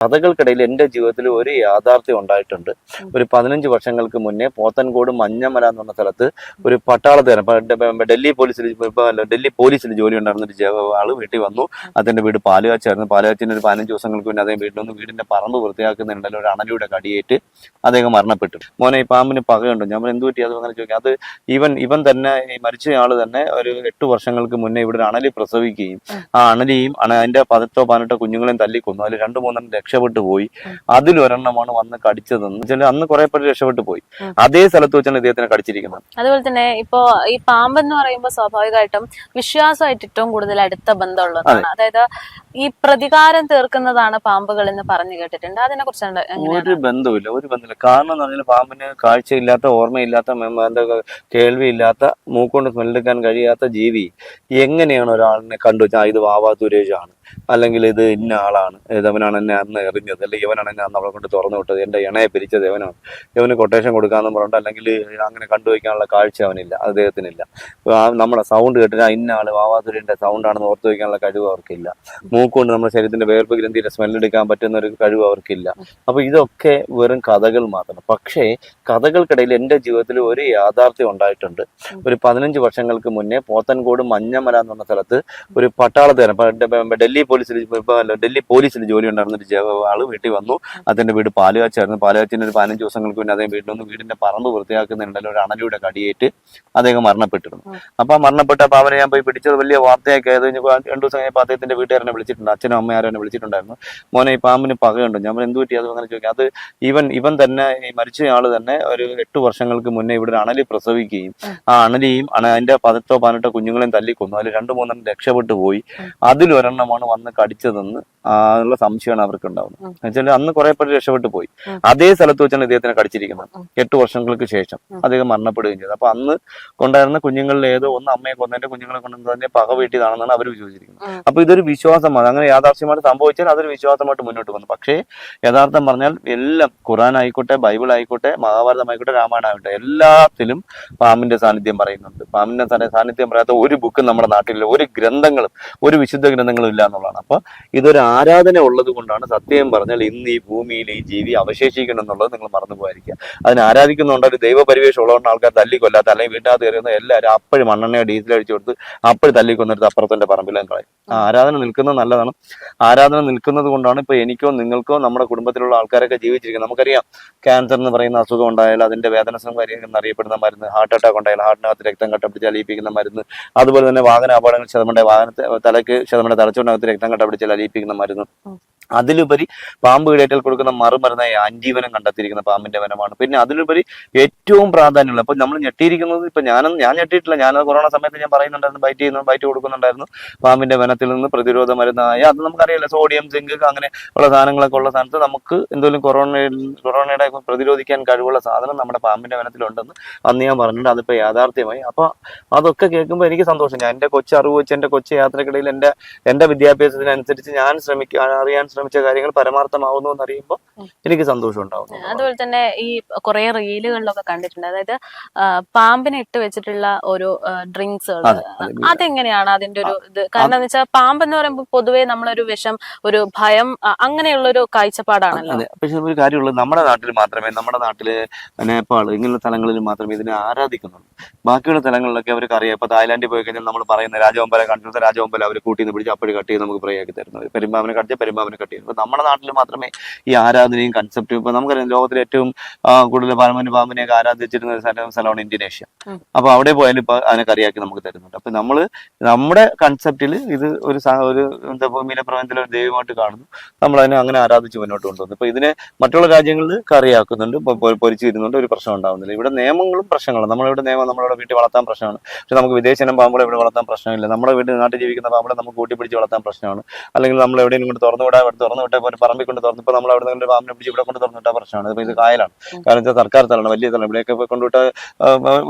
കഥകൾക്കിടയിൽ എന്റെ ജീവിതത്തിൽ ഒരു യാഥാർത്ഥ്യം ഉണ്ടായിട്ടുണ്ട്. ഒരു പതിനഞ്ച് വർഷങ്ങൾക്ക് മുന്നേ പോത്തൻകോട് മഞ്ഞമല എന്ന് പറഞ്ഞ സ്ഥലത്ത് ഒരു പട്ടാളത്തുകാരൻ ഡൽഹി പോലീസിൽ ഡൽഹി പോലീസിൽ ജോലി ഉണ്ടായിരുന്ന ഒരു ആൾ വീട്ടിൽ വന്നു. അതിന്റെ വീട് പാലുകാച്ചായിരുന്നു പാലുകാച്ചിന് ഒരു പതിനഞ്ച് ദിവസങ്ങൾക്ക് മുന്നേ അദ്ദേഹം വീട്ടിൽ വന്ന് വീടിന്റെ പറമ്പ് വൃത്തിയാക്കുന്നുണ്ടല്ലോ ഒരു അണലിയുടെ കടിയേറ്റ് അദ്ദേഹം മരണപ്പെട്ടു. മോനെ ഈ പാമ്പിന് പകയുണ്ടോ? ഞാൻ എന്ത് പറ്റി? അത് അങ്ങനെ ചോദിക്കാം. അത് ഇവൻ ഇവൻ തന്നെ ഈ മരിച്ച ആൾ തന്നെ ഒരു എട്ട് വർഷങ്ങൾക്ക് മുന്നേ ഇവിടെ ഒരു അണലി പ്രസവിക്കുകയും ആ അണലിയും അതിന്റെ അതിന്റെ പതിനെട്ടോ പതിനെട്ടോ കുഞ്ഞുങ്ങളെയും തല്ലിക്കൊന്നു. അതിൽ രണ്ടു മൂന്നെണ്ണം രക്ഷപ്പെട്ടു പോയി. അതിലൊരെണ്ണമാണ് വന്ന് കടിച്ചതെന്ന് വെച്ചാൽ അന്ന് കുറെ പേര് രക്ഷപ്പെട്ടു പോയി. അതേ സ്ഥലത്ത് വെച്ചാണ് ഇദ്ദേഹത്തിനെ കടിച്ചിരിക്കുന്നത്. അതുപോലെ തന്നെ ഇപ്പോ ഈ പാമ്പ് എന്ന് പറയുമ്പോൾ സ്വാഭാവികമായിട്ടും വിശ്വാസമായിട്ട് ഏറ്റവും കൂടുതൽ അടുത്ത ബന്ധമുള്ളതാണ്. അതായത് ഈ പ്രതികാരം തീർക്കുന്നതാണ് പാമ്പുകൾ എന്ന് പറഞ്ഞു കേട്ടിട്ടുണ്ട്. അതിനെ കുറിച്ചാണ് ഒരു ബന്ധമില്ല ഒരു ബന്ധമില്ല കാരണം എന്ന് പറഞ്ഞാൽ പാമ്പിന് കാഴ്ചയില്ലാത്ത ഓർമ്മയില്ലാത്ത കേൾവിയില്ലാത്ത മൂക്കൊണ്ട് സ്മെല്ലെടുക്കാൻ കഴിയാത്ത ജീവി എങ്ങനെയാണ് ഒരാളിനെ കണ്ടു വെച്ചാൽ ഇത് വാവാ തുരേജാണ് അല്ലെങ്കിൽ ഇത് ഇന്ന ആളാണ് ഇതവനാണ് എന്നെ അന്ന് എറിഞ്ഞത് അല്ലെങ്കിൽ ഇവനാണ് എന്നെ അന്ന് അവളെ കൊണ്ട് തുറന്നു വിട്ടത് എന്റെ ഇണയെ പിരിച്ചത് ഇവനാണ്. ഇവന് കൊട്ടേഷൻ കൊടുക്കാന്ന് പറഞ്ഞിട്ട് അല്ലെങ്കിൽ അങ്ങനെ കണ്ടുവയ്ക്കാനുള്ള കാഴ്ച അവനില്ല അദ്ദേഹത്തിനില്ല. നമ്മുടെ സൗണ്ട് കേട്ടിട്ട് ആ ഇന്ന ആൾ വാവാതുരിന്റെ സൗണ്ടാണെന്ന് ഓർത്ത് വയ്ക്കാനുള്ള കഴിവ് അവർക്കില്ല. മൂക്കുകൊണ്ട് നമ്മുടെ ശരീരത്തിന്റെ വേർപ്പ് ഗ്രന്ഥിയുടെ സ്മെല്ലെടുക്കാൻ പറ്റുന്ന ഒരു കഴിവ് അവർക്കില്ല. അപ്പോൾ ഇതൊക്കെ വെറും കഥകൾ മാത്രം. പക്ഷേ കഥകൾക്കിടയിൽ എന്റെ ജീവിതത്തിൽ ഒരു യാഥാർത്ഥ്യം ഉണ്ടായിട്ടുണ്ട്. ഒരു പതിനഞ്ച് വർഷങ്ങൾക്ക് മുന്നേ പോത്തൻകോട് മഞ്ഞമല എന്ന് പറഞ്ഞ സ്ഥലത്ത് ഒരു പട്ടാളത്തേനെ പ- ഡ- ഡൽഹി പോലീസിൽ ഇപ്പൊ ഡൽഹി പോലീസിൽ ജോലി ഉണ്ടായിരുന്ന ഒരു ആൾ വീട്ടിൽ വന്നു. അതിന്റെ വീട് പാലുകാച്ചായിരുന്നു പാലുകാച്ചിന് ഒരു പതിനഞ്ച് ദിവസങ്ങൾക്ക് മുന്നേ അദ്ദേഹം വീട്ടിൽ നിന്ന് വീടിന്റെ പറമ്പ് വൃത്തിയാക്കുന്നുണ്ടല്ലോ. ഒരു അണലിയുടെ കടിയേറ്റ് അദ്ദേഹം മരണപ്പെട്ടിരുന്നു. അപ്പൊ മരണപ്പെട്ട അപ്പൊ അവരെ ഞാൻ പോയി പിടിച്ചത് വലിയ വാർത്തയൊക്കെ. ആയത് രണ്ടു ദിവസം കഴിഞ്ഞപ്പോൾ അദ്ദേഹത്തിന്റെ വീട്ടുകാരനെ വിളിച്ചിട്ടുണ്ട്. അച്ഛനും അമ്മയും ആരും എന്നെ വിളിച്ചിട്ടുണ്ടായിരുന്നു. മോനെ ഈ പാമ്പിന് പകയുണ്ടോ? ഞാൻ എന്ത് പറ്റി അത് അങ്ങനെ ചോദിക്കാം അത് ഈവൻ ഇവൻ തന്നെ ഈ മരിച്ച ആൾ തന്നെ ഒരു എട്ട് വർഷങ്ങൾക്ക് മുന്നേ ഇവിടെ ഒരു അണലി പ്രസവിക്കുകയും ആ. അണലിയും അണ- അതിന്റെ പതിനെട്ടോ പതിനെട്ടോ കുഞ്ഞുങ്ങളെയും തല്ലിക്കൊന്നു. അതിൽ രണ്ടു മൂന്നെണ്ണം രക്ഷപ്പെട്ടു പോയി. അതിലൊരെണ്ണമാണ് വന്ന് കടിച്ചതെന്ന് ഉള്ള സംശയമാണ് അവർക്ക് ഉണ്ടാവുന്നത് വെച്ചാൽ എന്നുവെച്ചാൽ അന്ന് കുറെ പേര് രക്ഷപ്പെട്ടു പോയി. അതേ സ്ഥലത്ത് വെച്ചാണ് ഇദ്ദേഹത്തിനെ കടിച്ചിരിക്കുന്നത്. എട്ട് വർഷങ്ങൾക്ക് ശേഷം അദ്ദേഹം മരണപ്പെടുകയും ചെയ്തു. അപ്പൊ അന്ന് കൊണ്ടായിരുന്ന കുഞ്ഞുങ്ങളിൽ ഏതോ ഒന്ന് അമ്മയെ കൊന്നതിന്റെ കുഞ്ഞുങ്ങളെ കൊണ്ട് തന്നെ പക വീട്ടിയതാണെന്നാണ് അവർ വിശ്വസിക്കുന്നത്. അപ്പൊ ഇതൊരു വിശ്വാസമാണ്. അങ്ങനെ യാഥാർത്ഥ്യമായിട്ട് സംഭവിച്ചാൽ അതൊരു വിശ്വാസമായിട്ട് മുന്നോട്ട് വന്നു. പക്ഷേ യഥാർത്ഥം പറഞ്ഞാൽ എല്ലാം ഖുറാൻ ആയിക്കോട്ടെ ബൈബിൾ ആയിക്കോട്ടെ മഹാഭാരതം ആയിക്കോട്ടെ രാമായണം ആയിക്കോട്ടെ എല്ലാത്തിലും പാമ്പിന്റെ സാന്നിധ്യം പറയുന്നുണ്ട്. പാമ്പിന്റെ സാന്നിധ്യം പറയാത്ത ഒരു ബുക്കും നമ്മുടെ നാട്ടിലില്ല. ഒരു ഗ്രന്ഥങ്ങളും ഒരു വിശുദ്ധ ഗ്രന്ഥങ്ങളും ഇല്ല എന്നുള്ളതാണ്. അപ്പൊ ഇതൊരു ആരാധന ഉള്ളത് കൊണ്ടാണ് സത്യം പറഞ്ഞാൽ ഇന്ന് ഈ ഭൂമിയിൽ ഈ ജീവി അവശേഷിക്കണം എന്നുള്ളത് നിങ്ങൾ മറന്നു പോയിരിക്കുക അതിനെ ആരാധിക്കുന്നുണ്ട്? ഒരു ദൈവപരിവേഷം ഉള്ളതുകൊണ്ട് ആൾക്കാർ തല്ലിക്കൊല്ലാത്ത അല്ലെങ്കിൽ വീട്ടിനകത്ത് കയറുന്ന എല്ലാവരും അപ്പോഴും മണ്ണെണ്ണയോ ഡീസൽ അടിച്ചു കൊടുത്ത് അപ്പോഴും തല്ലിക്കൊന്നെടുത്ത് അപ്പുറത്തിന്റെ പറമ്പിലും കളയും. ആരാധന നിൽക്കുന്നത് നല്ലതാണ്. ആരാധന നിൽക്കുന്നത് കൊണ്ടാണ് ഇപ്പൊ എനിക്കോ നിങ്ങൾക്കോ നമ്മുടെ കുടുംബത്തിലുള്ള ആൾക്കാരൊക്കെ ജീവിച്ചിരിക്കുന്നത്. നമുക്കറിയാം ക്യാൻസർ എന്ന് പറയുന്ന അസുഖം ഉണ്ടായാൽ അതിന്റെ വേദന സംഹാരികൾ അറിയപ്പെടുന്ന മരുന്ന് ഹാർട്ട് അറ്റാക്ക് ഉണ്ടായാൽ ഹാർട്ടിനകത്ത് രക്തം കട്ടപിടിച്ച് അലിയിപ്പിക്കുന്ന മരുന്ന് അതുപോലെ തന്നെ വാഹന അപകടങ്ങൾ ശതമാനം വാഹനത്തെ തലയ്ക്ക് ശതമാനം തലച്ചോറിനകത്ത് രക്തം കട്ടപിടിച്ച് അലിയിപ്പിക്കുന്ന മരുന്ന്. അതിലുപരി പാമ്പ് കീടേറ്റാൽ കൊടുക്കുന്ന മറുമരുന്നായ ആന്റിവനം കണ്ടെത്തിയിരിക്കുന്ന പാമ്പിന്റെ വനമാണ്. പിന്നെ അതിലുപരി ഏറ്റവും പ്രാധാന്യമുള്ള അപ്പൊ നമ്മൾ ഞെട്ടിയിരിക്കുന്നത് ഇപ്പൊ ഞാൻ ഞാൻ ഞെട്ടിയിട്ടില്ല. ഞാൻ കൊറോണ സമയത്ത് ഞാൻ പറയുന്നുണ്ടായിരുന്നു ബൈറ്റ് ചെയ്യുന്നു ബൈറ്റ് കൊടുക്കുന്നുണ്ടായിരുന്നു. പാമ്പിന്റെ വനത്തിൽ നിന്ന് പ്രതിരോധ മരുന്നായ അത് നമുക്കറിയാലോ സോഡിയം സിങ്ക് അങ്ങനെ ഉള്ള സാധനങ്ങളൊക്കെ ഉള്ള സ്ഥാനത്ത് നമുക്ക് എന്തെങ്കിലും കൊറോണ കൊറോണയുടെ പ്രതിരോധിക്കാൻ കഴിവുള്ള സാധനം നമ്മുടെ പാമ്പിന്റെ വനത്തിലുണ്ടെന്ന് അന്ന് ഞാൻ പറഞ്ഞിട്ടുണ്ട്. അതിപ്പോ യാഥാർത്ഥ്യമായി. അപ്പൊ അതൊക്കെ കേൾക്കുമ്പോൾ എനിക്ക് സന്തോഷം. ഞാൻ എന്റെ കൊച്ചു അറിവ് വെച്ച് എന്റെ കൊച്ചു യാത്രക്കിടയിൽ എന്റെ എന്റെ വിദ്യാഭ്യാസത്തിനനുസരിച്ച് ഞാൻ ശ്രമിക്കാൻ അറിയാൻ ശ്രമിച്ച കാര്യങ്ങൾ പരമാർത്ഥമാവുന്നു എന്ന് അറിയുമ്പോൾ എനിക്ക് സന്തോഷം ഉണ്ടാവുന്നു. അതുപോലെ തന്നെ ഈ കുറെ റീലുകളിലൊക്കെ കണ്ടിട്ടുണ്ട്. അതായത് പാമ്പിനെ ഇട്ട് വെച്ചിട്ടുള്ള ഒരു ഡ്രിങ്ക്സുകൾ. അതെ, അതെ. അതെങ്ങനെയാണ് അതിന്റെ ഒരു ഇത്? കാരണം എന്ന് വെച്ചാൽ പാമ്പ് എന്ന് പറയുമ്പോൾ പൊതുവേ നമ്മളൊരു വിഷം ഒരു ഭയം അങ്ങനെയുള്ള ഒരു കാഴ്ചപ്പാടാണല്ലോ. പക്ഷെ ഒരു കാര്യമുള്ളത് നമ്മുടെ നാട്ടിൽ മാത്രമേ നമ്മുടെ നാട്ടിൽ നേപ്പാൾ ഇങ്ങനെയുള്ള സ്ഥലങ്ങളിൽ മാത്രമേ ഇതിനെ ആരാധിക്കുന്നുള്ളൂ. ബാക്കിയുള്ള സ്ഥലങ്ങളിലൊക്കെ അവർക്ക് അറിയാം. ഇപ്പൊ തായ്ലാന്റിൽ പോയി കഴിഞ്ഞാൽ നമ്മൾ പറയുന്ന രാജവമ്പല കണ്ടിട്ട് രാജവമ്പല അവർ കൂട്ടിന്ന് പിടിച്ച് അപ്പോഴും കട്ട് ചെയ്ത് നമുക്ക് പ്രയാക്കി തരുന്നത്. പെരുമ്പാവിനെ കടിച്ച പെരുമ്പാവിനെ കട്ട് ചെയ്യുന്നത് ഇപ്പൊ നമ്മുടെ നാട്ടിൽ മാത്രമേ ഈ ആരാധനയും കൺസെപ്റ്റും ഇപ്പൊ നമുക്കറിയാം ലോകത്തിലെ ഏറ്റവും കൂടുതൽ പാമ്പന് പാമ്പിനെയൊക്കെ ആരാധിച്ചിരുന്ന സ്ഥലം സ്ഥലമാണ് ഇന്തോനേഷ്യ. അപ്പൊ അവിടെ പോയാലും ഇപ്പൊ അതിനെ കറിയാക്കി നമുക്ക് തരുന്നുണ്ട്. അപ്പൊ നമ്മൾ നമ്മുടെ കൺസെപ്റ്റിൽ ഇത് ഒരു ഒരു എന്താ ഭൂമിയിലെ പ്രപഞ്ചത്തിലെ ഒരു ദൈവമായിട്ട് കാണുന്നു. നമ്മൾ അതിനെ അങ്ങനെ ആരാധിച്ച് മുന്നോട്ട് കൊണ്ടുവന്നു. ഇപ്പൊ ഇതിനെ മറ്റുള്ള രാജ്യങ്ങളിൽ കറിയാക്കുന്നുണ്ട് പൊരിച്ചു വരുന്നുണ്ട് ഒരു പ്രശ്നം ഉണ്ടാവുന്നില്ല. ഇവിടെ നിയമങ്ങളും പ്രശ്നങ്ങളും നമ്മളിവിടെ നിയമം നമ്മളിവിടെ വീട്ടിൽ വളർത്താൻ പ്രശ്നമാണ്. പക്ഷെ നമുക്ക് വിദേശനം പാമ്പുകളെ ഇവിടെ വളർത്താൻ പ്രശ്നമില്ല. നമ്മുടെ വീട്ടിൽ നാട്ടിൽ ജീവിക്കുന്ന പാമ്പുകളെ നമുക്ക് കൂട്ടിപ്പിടിച്ച് വളർത്താൻ പ്രശ്നമാണ്. അല്ലെങ്കിൽ നമ്മൾ എവിടെയെങ്കിലും കൊണ്ട് തുറന്നു വിടാൻ ഇവിടെ തുറന്നു വിട്ടാൽ പോലെ പറമ്പിൽ കൊണ്ട് തുറന്നു. ഇപ്പൊ നമ്മൾ അവിടെ നിന്ന് പാമ്പിനെ പിടിച്ച് ഇവിടെ കൊണ്ട് തുറന്നു വിട്ടാൽ പ്രശ്നമാണ്. ഇപ്പൊ ഇത് കായലാണ്. കാരണം വെച്ചാൽ സർക്കാർ സ്ഥലമാണ് വലിയ സ്ഥലം ഇവിടെയൊക്കെ പോയി കൊണ്ടുവിട്ടാൽ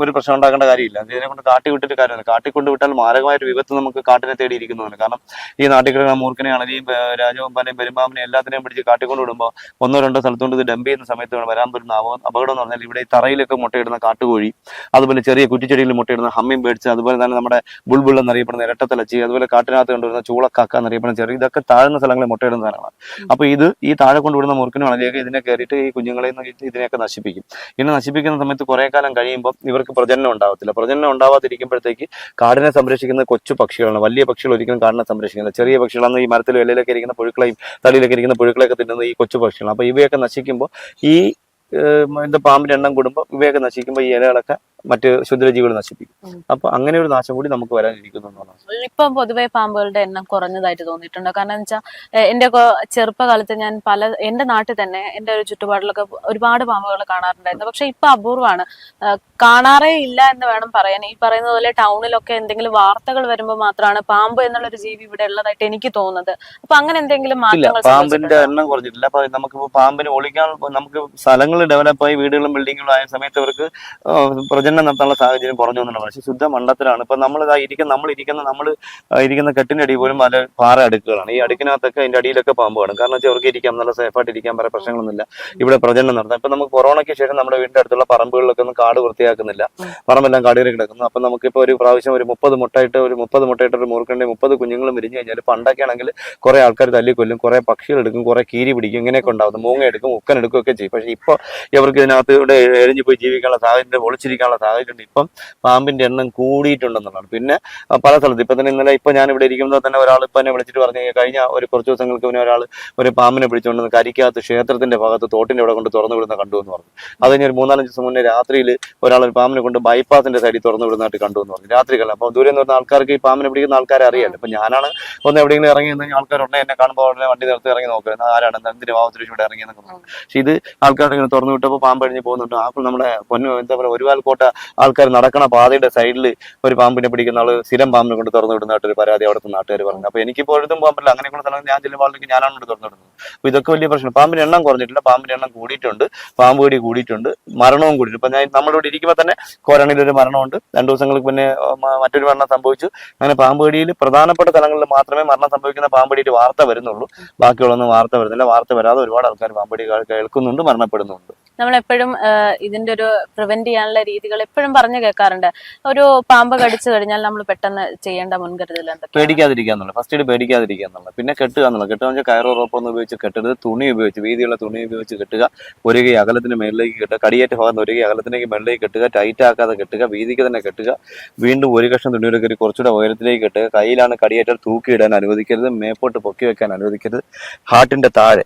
ഒരു പ്രശ്നം ഉണ്ടാക്കേണ്ട കാര്യമില്ല. ഇതിനെ കൊണ്ട് കാട്ടി വിട്ടിട്ട് കാര്യമില്ല. കാട്ടി കൊണ്ട് വിട്ടാൽ മാരകമായ ഒരു വിപത്ത് നമുക്ക് കാട്ടിനെ തേടിയിരിക്കുന്നതാണ് കാരണം ഈ നാട്ടിൽ കിടക്കുന്ന മൂർഖനെ അണലിയും രാജവമ്പാനെയും പെരുമ്പാമ്പിനെയും എല്ലാത്തിനെയും പിടിച്ച് കാട്ടിക്കൊണ്ട് വിടുമ്പോൾ ഒന്നോ രണ്ടോ സ്ഥലത്തുകൊണ്ട് ഇത് ഡംപ് ചെയ്യുന്ന സമയത്ത് വരാൻ പറ്റുന്ന അപ- അപകടം എന്ന് പറഞ്ഞാൽ ഇവിടെ ഈ തറയിലൊക്കെ മുട്ടയിടുന്ന കാട്ടുകോഴി അതുപോലെ ചെറിയ കുറ്റിച്ചെടിയിൽ മുട്ടയിടുന്ന ഹമ്മിങ് ബേഡ്സ് അതുപോലെ തന്നെ നമ്മുടെ ബുൾബുൾ എന്നറിയപ്പെടുന്ന ഇരട്ടത്തലച്ചി അതുപോലെ കാട്ടിനകത്ത് കണ്ടുവരുന്ന ചൂളക്കാക്ക എന്നറിയപ്പെടുന്ന ചെറിയ ഇതൊക്കെ താഴ്ന്ന സ്ഥലങ്ങളിൽ മുട്ടയിടുന്ന തീരുമാനമാണ് അപ്പൊ ഇത് ഈ താഴെ കൊണ്ടുവിടുന്ന മുറുക്കിന് വളരെയൊക്കെ ഇതിനെ കയറിയിട്ട് ഈ കുഞ്ഞുങ്ങളെ ഇതിനെയൊക്കെ നശിപ്പിക്കും. ഇങ്ങനെ നശിപ്പിക്കുന്ന സമയത്ത് കുറെ കാലം കഴിയുമ്പോൾ ഇവർക്ക് പ്രജനനം ഉണ്ടാവത്തില്ല. പ്രജനനം ഉണ്ടാവാതിരിക്കുമ്പോഴത്തേക്ക് കാടിനെ സംരക്ഷിക്കുന്ന കൊച്ചു പക്ഷികളാണ്. വലിയ പക്ഷികൾ ഒരിക്കലും കാടിനെ സംരക്ഷിക്കുന്നത് ചെറിയ പക്ഷികളാണ് ഈ മരത്തിൽ വെള്ളയിലൊക്കെ ഇരിക്കുന്ന പുഴുക്കളെയും തടിയിലൊക്കെ ഇരിക്കുന്ന പുഴുക്കളെയൊക്കെ തിന്നുന്ന ഈ കൊച്ചു പക്ഷികളാണ്. അപ്പൊ ഇവയൊക്കെ നശിക്കുമ്പോൾ ഈ പാമ്പിന്റെ എണ്ണം കൂടുമ്പോൾ ഇവയൊക്കെ നശിക്കുമ്പോൾ ഈ ഇലകളൊക്കെ മറ്റ് ശുദ്രജീവികൾ നശിപ്പിക്കും. അപ്പൊ അങ്ങനെ ഒരു നാശം കൂടി നമുക്ക് വരാനിരിക്കുന്നു എന്നുള്ളതാണ് ഇപ്പൊ പൊതുവെ പാമ്പുകളുടെ എണ്ണം കുറഞ്ഞതായിട്ട് തോന്നിയിട്ടുണ്ട്. കാരണം എന്ന് വെച്ചാൽ എന്റെ ചെറുപ്പകാലത്ത് ഞാൻ പല എന്റെ നാട്ടിൽ തന്നെ എന്റെ ഒരു ചുറ്റുപാടിലൊക്കെ ഒരുപാട് പാമ്പുകൾ കാണാറുണ്ടായിരുന്നു. പക്ഷെ ഇപ്പൊ അപൂർവമാണ്. കാണാറേ ഇല്ല എന്ന് വേണം പറയാൻ. ഈ പറയുന്ന പോലെ ടൗണിലൊക്കെ എന്തെങ്കിലും വാർത്തകൾ വരുമ്പോൾ മാത്രമാണ് പാമ്പ് എന്നുള്ള ഒരു ജീവി ഇവിടെ ഉള്ളതായിട്ട് എനിക്ക് തോന്നുന്നത്. അപ്പൊ അങ്ങനെ എന്തെങ്കിലും മാറ്റങ്ങൾ പാമ്പിന്റെ? എണ്ണം കുറഞ്ഞിട്ടില്ല. അപ്പൊ നമുക്കിപ്പോ പാമ്പിന് ഒളിക്കാൻ നമുക്ക് സ്ഥലങ്ങൾ ഡെവലപ്പായി വീടുകളും ബിൽഡിങ്ങുകളും ആയ സമയത്ത് അവർക്ക് ആ, പ്രജനനം നടത്താനുള്ള സാഹചര്യം കുറഞ്ഞു എന്നുള്ളത് പക്ഷേ ശുദ്ധ മണ്ഡത്തിലാണ് ഇപ്പൊ നമ്മൾ ഇരിക്കുന്ന നമ്മൾ ഇരിക്കുന്ന നമ്മൾ ഇരിക്കുന്ന കെട്ടിന്റെ അടി പോലും പല പാറ അടുക്കുകളാണ് ഈ അടുക്കിനകത്തൊക്കെ അതിന്റെ അടിയിലൊക്കെ പാമ്പ് കാണും. കാരണം വെച്ചാൽ അവർക്ക് ഇരിക്കാം നല്ല സേഫായിട്ട് ഇരിക്കാൻ വേറെ പ്രശ്നങ്ങളൊന്നുമില്ല. ഇവിടെ പ്രജനനം നടത്താം. ഇപ്പൊ നമുക്ക് കൊറോണയ്ക്ക് ശേഷം നമ്മുടെ വീടിന്റെ അടുത്തുള്ള പറമ്പുകളിലൊക്കെ ഒന്നും കാട് വൃത്തിയാക്കുന്നില്ല. പറമ്പെല്ലാം കാടുകയറി കിടക്കുന്നു. അപ്പൊ നമുക്കിപ്പോ ഒരു പ്രാവശ്യം ഒരു മുപ്പത് മുട്ടായിട്ട് ഒരു മുപ്പത് മുട്ടയിട്ട് ഒരു മുറുക്കണ്ടെ മുപ്പത് കുഞ്ഞുങ്ങളും വിരിഞ്ഞു കഴിഞ്ഞാൽ പണ്ടൊക്കെ ആണെങ്കിൽ കുറെ ആൾക്കാർ തല്ലി കൊല്ലും കുറെ പക്ഷികൾ എടുക്കും കുറെ കീരി പിടിക്കും ഇങ്ങനെയൊക്കെ ഉണ്ടാവും മൂങ്ങ എടുക്കും ഉക്കൻ എടുക്കും ഒക്കെ ചെയ്യും. പക്ഷെ ഇപ്പൊ ഇവർക്ക് ഇതിനകത്ത് ഇവിടെ എഴിഞ്ഞു പോയി ജീവിക്കാനുള്ള സാഹചര്യം ഒളിച്ചിരിക്കാനുള്ള സാഹചര്യം ഉണ്ട് ഇപ്പം പാമ്പിന്റെ എണ്ണം കൂടിയിട്ടുണ്ടെന്നുള്ളതാണ്. പിന്നെ പല സ്ഥലത്ത് ഇപ്പൊ തന്നെ ഇന്നലെ ഇപ്പൊ ഞാൻ ഇവിടെ ഇരിക്കുമ്പോൾ തന്നെ ഒരാൾ ഇപ്പൊ എന്നെ വിളിച്ചിട്ട് പറഞ്ഞു കഴിഞ്ഞ ഒരു കുറച്ച് ദിവസങ്ങൾക്ക് മുന്നേ ഒരാൾ ഒരു പാമ്പിനെ പിടിച്ചുകൊണ്ട് വന്ന് കരിക്കകത്ത് ക്ഷേത്രത്തിന്റെ ഭാഗത്ത് തോട്ടിന്റെ അവിടെ കൊണ്ട് തുറന്നു വിടുന്ന കണ്ടു എന്ന് പറഞ്ഞു. അത് ഒരു മൂന്നാലഞ്ച് ദിവസം മുന്നേ രാത്രിയിൽ ഒരാൾ ഒരു പാമ്പിനെ കൊണ്ട് ബൈപ്പാസിന്റെ സൈഡിൽ തുറന്നു വിടുന്നതായിട്ട് കണ്ടു എന്ന് പറഞ്ഞു. രാത്രികളല്ല അപ്പൊ ദൂരെ നിന്ന് വരുന്ന ആൾക്കാർക്ക് ഈ പാമ്പിനെ പിടിക്കുന്ന ആൾക്കാരെ അറിയാലോ. അപ്പൊ ഞാനാണ് ഒന്ന് എവിടെയെങ്കിലും ഇറങ്ങി നിന്ന് ആൾക്കാരുണ്ടെ. എന്നെ കാണുമ്പോൾ ഉടനെ വണ്ടി നിർത്തി ഇറങ്ങി നോക്കുന്നത് ആരാണ്? എന്തിന് ഭാവത്തിൽ ഇവിടെ ഇറങ്ങി എന്നൊക്കെ പക്ഷെ ഇത് ആൾക്കാർ ഇങ്ങനെ തുറന്നു വിട്ടപ്പോൾ പാമ്പ് കഴിഞ്ഞ് പോകുന്നുണ്ട്. അപ്പോൾ നമ്മുടെ പൊന്നു എന്താ പറയുക ഒരുപാട് കോട്ട ആൾക്കാർ നടക്കണ പാതയുടെ സൈഡിൽ ഒരു പാമ്പിനെ പിടിക്കുന്ന ആൾ സ്ഥിരം പാമ്പിനെ കൊണ്ട് തുറന്നു വിടുന്നതായിട്ട് ഒരു പരാതി അവിടുത്തെ നാട്ടുകാർ പറഞ്ഞു അപ്പൊ എനിക്കിപ്പോൾ എഴുതും പാമ്പില്ല അങ്ങനെയുള്ള സ്ഥലം ഞാൻ ചെല്ലുമ്പോൾ ആളിലേക്ക് ഞാനാണ് കൊണ്ട് തുറന്നു വിടുന്നത്. അപ്പൊ ഇതൊക്കെ വലിയ പ്രശ്നം. പാമ്പിന് എണ്ണം കുറഞ്ഞിട്ടില്ല. പാമ്പിന്റെ എണ്ണം കൂടിയിട്ടുണ്ട്. പാമ്പ് കടി കൂടിയിട്ടുണ്ട്. മരണവും കൂടിയിട്ടുണ്ട്. ഇപ്പൊ ഞാൻ നമ്മളിവിടെ ഇരിക്കുമ്പോൾ തന്നെ കോരണയിൽ ഒരു മരണമുണ്ട്. രണ്ടു ദിവസങ്ങൾക്ക് പിന്നെ മറ്റൊരു മരണം സംഭവിച്ചു. അങ്ങനെ പാമ്പ് കടിയിൽ പ്രധാനപ്പെട്ട സ്ഥലങ്ങളിൽ മാത്രമേ മരണം സംഭവിക്കുന്ന പാമ്പ് കടിയിൽ വാർത്ത വരുന്നുള്ളൂ. ബാക്കിയുള്ളൊന്നും വാർത്ത വരുന്നില്ല. വാർത്ത വരാതെ ഒരുപാട് ആൾക്കാർ പാമ്പ് കേൾക്കുന്നുണ്ട് മരണപ്പെടുന്നുണ്ട്. നമ്മൾ എപ്പോഴും ഇതിന്റെ ഒരു പ്രിവെന്റ് ചെയ്യാനുള്ള രീതികൾ എപ്പോഴും പറഞ്ഞു കേൾക്കാറുണ്ട്. ഒരു പാമ്പ് കടിച്ചു കഴിഞ്ഞാൽ നമ്മൾ പെട്ടെന്ന് ചെയ്യേണ്ട മുൻകരുതൽ പേടിക്കാതിരിക്കാന്നുള്ള ഫസ്റ്റ് എയ്ഡ് പേടിക്കാതിരിക്കാന്നുള്ള പിന്നെ കെട്ടുക എന്നുള്ളത്. കെട്ടുക കയറോ റോപ്പോ ഒന്നും ഉപയോഗിച്ച് കെട്ടരുത്. തുണി ഉപയോഗിച്ച് വീതിയുള്ള തുണി ഉപയോഗിച്ച് കെട്ടുക. ഒരു കൈ അകലത്തിന് മേളിലേക്ക് കെട്ടുക. കടിയേറ്റ ഭാഗത്ത് ഒരു കൈ അകലത്തിലേക്ക് മേളിലേക്ക് കെട്ടുക. ടൈറ്റ് ആക്കാതെ കെട്ടുക. വീതിക്ക് തന്നെ കെട്ടുക. വീണ്ടും ഒരു കഷ്ണം തുണിയുടെ കയറി കുറച്ചുകൂടെ ഉയരത്തിലേക്ക് കെട്ടുക. കയ്യിലാണ് കടിയേറ്റാൽ തൂക്കിയിടാൻ അനുവദിക്കരുത്. മേപ്പോട്ട് പൊക്കി വെക്കാൻ അനുവദിക്കരുത്. ഹാർട്ടിന്റെ താഴെ.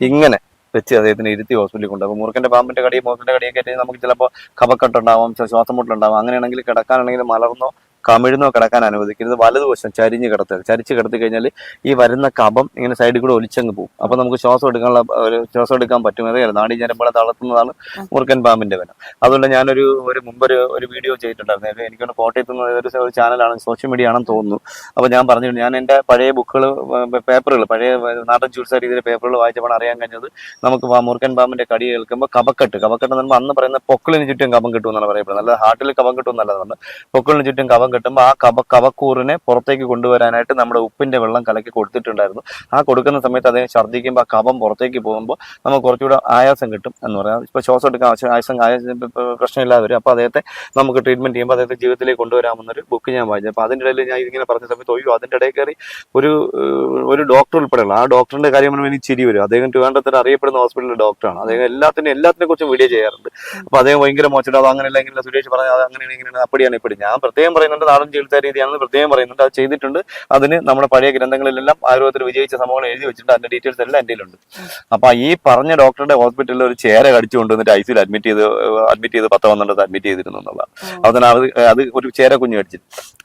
ഇങ്ങനെ. വെച്ച് അദ്ദേഹത്തിന് ഇരുത്തി ഹോസ്പിറ്റലിൽ കൊണ്ടുപോകും അപ്പോൾ മുറുക്കന്റെ പാമ്പിന്റെ കടിയും മൂക്കിന്റെ കടിയൊക്കെ ആയിട്ട് നമുക്ക് ചിലപ്പോൾ കഫക്കെട്ടുണ്ടാവും ശ്വാസം മുട്ടുണ്ടാവും അങ്ങനെയാണെങ്കിൽ കിടക്കാനാണെങ്കിൽ മലർന്നോ കമിഴ്ന്നോ കിടക്കാൻ അനുവദിക്കരുത്. വലതുവശം ചരിഞ്ഞ് കിടത്തുക ചരിച്ച് കിടത്തി കഴിഞ്ഞാൽ ഈ വരുന്ന കപം ഇങ്ങനെ സൈഡിൽ കൂടെ ഒലിച്ചങ്ങ് പോകും. അപ്പൊ നമുക്ക് ശ്വാസം എടുക്കാനുള്ള ഒരു ശ്വാസം എടുക്കാൻ പറ്റും. അറിയാലോ നാടി ഞരമ്പള തളർത്തുന്നതാണ് മുറുക്കൻ പാമ്പിന്റെ വനം. അതുകൊണ്ട് ഞാനൊരു ഒരു മുമ്പൊരു ഒരു വീഡിയോ ചെയ്തിട്ടുണ്ടായിരുന്നു. എനിക്കൊന്ന് കോട്ടയത്ത് നിന്ന് ഒരു ചാനലാണ് സോഷ്യൽ മീഡിയ ആണെന്ന് തോന്നുന്നു. അപ്പോൾ ഞാൻ പറഞ്ഞിട്ടുണ്ട് ഞാൻ എന്റെ പഴയ ബുക്കുകൾ പേപ്പറുകൾ പഴയ നാടൻ ചികിത്സാ രീതിയിലെ പേപ്പറുകൾ വായിച്ചപ്പോൾ അറിയാൻ കഴിഞ്ഞത്. നമുക്ക് മുറുക്കൻ പാമ്പിന്റെ കടി കേൾക്കുമ്പോൾ കപക്കെട്ട് കപക്കെട്ട് എന്ന് പറയുമ്പോൾ അന്ന് പറയുന്ന പൊക്കിളിന് ചുറ്റും കപം കിട്ടും എന്നാണ് പറയപ്പെടുന്നത്. അല്ലാതെ ഹാർട്ടിൽ കപം കിട്ടും എന്നല്ലാതെ പൊക്കിളിന് ചുറ്റും കഫം കിട്ടുമ്പോൾ ആ കവ കവക്കൂറിനെ പുറത്തേക്ക് കൊണ്ടുവരാനായിട്ട് നമ്മുടെ ഉപ്പിന്റെ വെള്ളം കലക്കി കൊടുത്തിട്ടുണ്ടായിരുന്നു. ആ കൊടുക്കുന്ന സമയത്ത് അദ്ദേഹം ഛർദ്ദിക്കുമ്പോൾ ആ കവം പുറത്തേക്ക് പോകുമ്പോൾ നമുക്ക് കുറച്ചുകൂടെ ആയാസം കിട്ടും എന്ന് പറയാം. ഇപ്പൊ ശ്വാസം എടുക്കാൻ ആവശ്യം ആയാസം ആയാസം പ്രശ്നമില്ലാതെ വരും അപ്പൊ അദ്ദേഹത്തെ നമുക്ക് ട്രീറ്റ്മെന്റ് ചെയ്യുമ്പോൾ അദ്ദേഹത്തെ ജീവിതത്തിലേക്ക് കൊണ്ടുവരാമെന്നൊരു ബുക്ക് ഞാൻ വായിച്ചു. അപ്പൊ അതിന്റെ ഇടയിൽ ഞാൻ ഇതിങ്ങനെ പറഞ്ഞ സമയത്ത് ഒയ്യോ അതിന്റെ ഇടയിൽ കയറി ഒരു ഒരു ഡോക്ടർ ഉൾപ്പെടെയുള്ള ആ ഡോക്ടറിന്റെ കാര്യം പറയുമ്പോൾ എനിക്ക് ചിരി വരും. അദ്ദേഹം ട്രിവാൻഡ്രത്തിൽ അറിയപ്പെടുന്ന ഹോസ്പിറ്റലിലെ ഡോക്ടറാണ് അദ്ദേഹം എല്ലാത്തിനും എല്ലാത്തിനെ കുറിച്ചും വീഡിയോ ചെയ്യാറുണ്ട്. അപ്പൊ അദ്ദേഹം ഭയങ്കര മോശം അത് അങ്ങനെയല്ല ഇങ്ങനെ സുരേഷ് പറഞ്ഞത് അത് അങ്ങനെയാണ് ഇങ്ങനെയാണ് അപ്പടിയാണ് ഇപ്പടി ഞാൻ പ്രത്യേകം പറയുന്നുണ്ട് നാടൻ ചികിത്സാ രീതിയാണെന്ന് പ്രത്യേകം പറയുന്നുണ്ട്. അത് ചെയ്തിട്ടുണ്ട്. അതിന് നമ്മുടെ പഴയ ഗ്രന്ഥങ്ങളിലെല്ലാം ആയുർവേദത്തിൽ വിജയിച്ച സംഭവങ്ങൾ എഴുതി വെച്ചിട്ടുണ്ട്. അതിന്റെ ഡീറ്റെയിൽസ് എല്ലാം എന്റെ ഉണ്ട് അപ്പൊ ഈ പറഞ്ഞ ഡോക്ടറുടെ ഹോസ്പിറ്റലിൽ ഒരു ചേര കടിച്ചു കൊണ്ടുവന്നിട്ട് ഐ സിയിൽ അഡ്മിറ്റ് ചെയ്ത് അഡ്മിറ്റ് ചെയ്ത് പത്ത് പന്ത്രണ്ട് അഡ്മിറ്റ് ചെയ്തിരുന്നു എന്നുള്ളതാണ്. അതിന് അത് അത് ഒരു ചേര കുഞ്ഞ് കടിച്ചു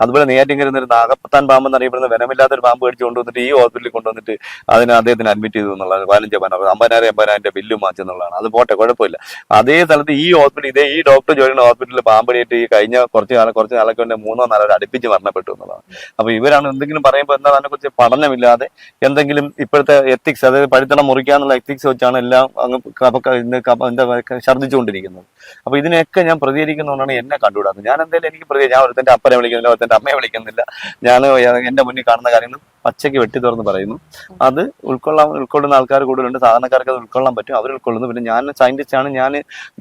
അതുപോലെ നെയ്യാറ്റിങ്കര ഒരു നാഗപ്പത്താൻ പാമ്പ് എന്നറിയപ്പെടുന്ന വനമില്ലാത്ത ഒരു പാമ്പ് കടിച്ചു കൊണ്ടുവന്നിട്ട് ഈ ഹോസ്പിറ്റലിൽ കൊണ്ടുവന്നിട്ട് അതിന് അദ്ദേഹത്തിന് അഡ്മിറ്റ് ചെയ്തു എന്നുള്ള പതിനഞ്ച് പതിനാറ് അമ്പതിനായിരം എൺപതിനായിരം ബില്ലും മാച്ചെന്നുള്ളതാണ് അത് പോട്ടെ കുഴപ്പമില്ല. അതേ സ്ഥലത്ത് ഈ ഹോസ്പിറ്റൽ ഇതേ ഈ ഡോക്ടർ ജോലിയുടെ ഹോസ്പിറ്റലിൽ പാമ്പടിയിട്ട് ഈ കഴിഞ്ഞ കുറച്ച് കാലം കുറച്ച് കാലൊക്കെ മൂന്നോ നാലോ അവർ അടുപ്പിച്ച് മരണപ്പെട്ടു എന്നുള്ളതാണ്. അപ്പൊ ഇവരാണ് എന്തെങ്കിലും പറയുമ്പോൾ എന്താ അതിനെ കുറിച്ച് പഠനമില്ലാതെ എന്തെങ്കിലും ഇപ്പോഴത്തെ എത്തിക്സ് അതായത് പഴുത്തണം മുറിക്കാന്നുള്ള എത്തിക്സ് വെച്ചാണ് എല്ലാം അങ്ങ് എന്താ ഛർദ്ദിച്ചുകൊണ്ടിരിക്കുന്നത്. അപ്പൊ ഇതിനെയൊക്കെ ഞാൻ പ്രതികരിക്കുന്നതുകൊണ്ടാണ് എന്നെ കണ്ടുവിടാത്തത്. ഞാൻ എന്തായാലും എനിക്ക് പ്രതി ഞാൻ ഒരുത്തന്റെ അപ്പനെ വിളിക്കുന്നില്ല ഒരുത്തന്റെ അമ്മയെ വിളിക്കുന്നില്ല. ഞാൻ എന്റെ മുന്നിൽ കാണുന്ന കാര്യങ്ങൾ പച്ചയ്ക്ക് വെട്ടി തുറന്ന് പറയുന്നു. അത് ഉൾക്കൊള്ളാൻ ഉൾക്കൊള്ളുന്ന ആൾക്കാർ കൂടുതലുണ്ട്. സാധാരണക്കാർക്ക് അത് ഉൾക്കൊള്ളാൻ പറ്റും. അവർ ഉൾക്കൊള്ളുന്നു. പിന്നെ ഞാൻ സയന്റിസ്റ്റ് ആണ്. ഞാൻ